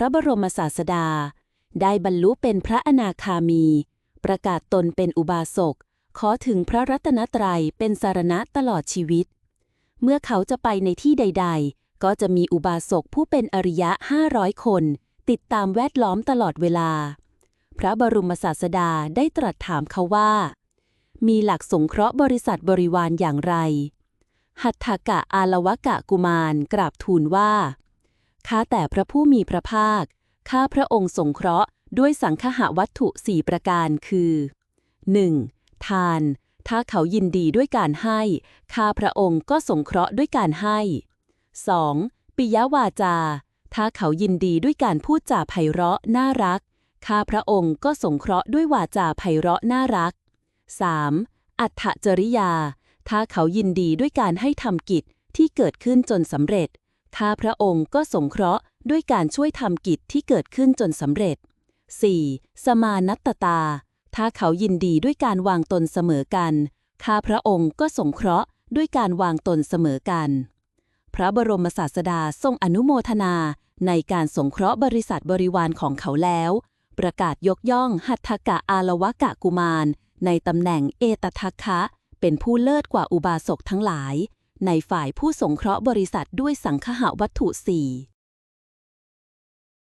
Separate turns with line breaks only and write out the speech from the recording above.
ระบรมศาสดา ได้บรรลุเป็นพระอนาคามี ประกาศตนเป็นอุบาสก ขอถึงพระรัตนตรัยเป็นสารณะตลอดชีวิต เมื่อเขาจะไปในที่ใด ๆ ก็จะมีอุบาสกผู้เป็นอริยะ500คน ติดตามแวดล้อมตลอดเวลา พระบรมศาสดาได้ตรัสถามเขาว่า มีหลักสงเคราะห์บริษัทบริวารอย่างไร หัตถกะอาลวกะกุมารกราบทูลว่า ข้าแต่พระผู้มีพระภาค ข้าพระองค์สงเคราะห์ด้วยสังคหวัตถุสี่ประการคือ 1. ทาน ถ้าเขายินดีด้วยการให้ ข้าพระองค์ก็สงเคราะห์ด้วยการให้ 2. ปิยวาจา ถ้าเขายินดีด้วยการพูดจาไพเราะน่ารัก ข้าพระองค์ก็สงเคราะห์ด้วยวาจาไพเราะน่ารัก 3. อัตถจริยา ถ้าเขายินดีด้วยการให้ทำกิจที่เกิดขึ้นจนสำเร็จ ข้าพระองค์ก็สงเคราะห์ด้วยการช่วยทำกิจที่เกิดขึ้นจนสำเร็จ 4. สมานัตตา ถ้าเขายินดีด้วยการวางตนเสมอกัน ข้าพระองค์ก็สงเคราะห์ด้วยการวางตนเสมอกัน พระบรมศาสดาทรงอนุโมทนาในการสงเคราะห์บริษัทบริวารของเขาแล้ว ประกาศยกย่องหัตถกะอาลวกะกุมาร ในตำแหน่งเอตทัคคะ เป็นผู้เลิศกว่าอุบาสกทั้งหลาย ในฝ่ายผู้สงเคราะห์บริษัทด้วยสังคหวัตถุสี่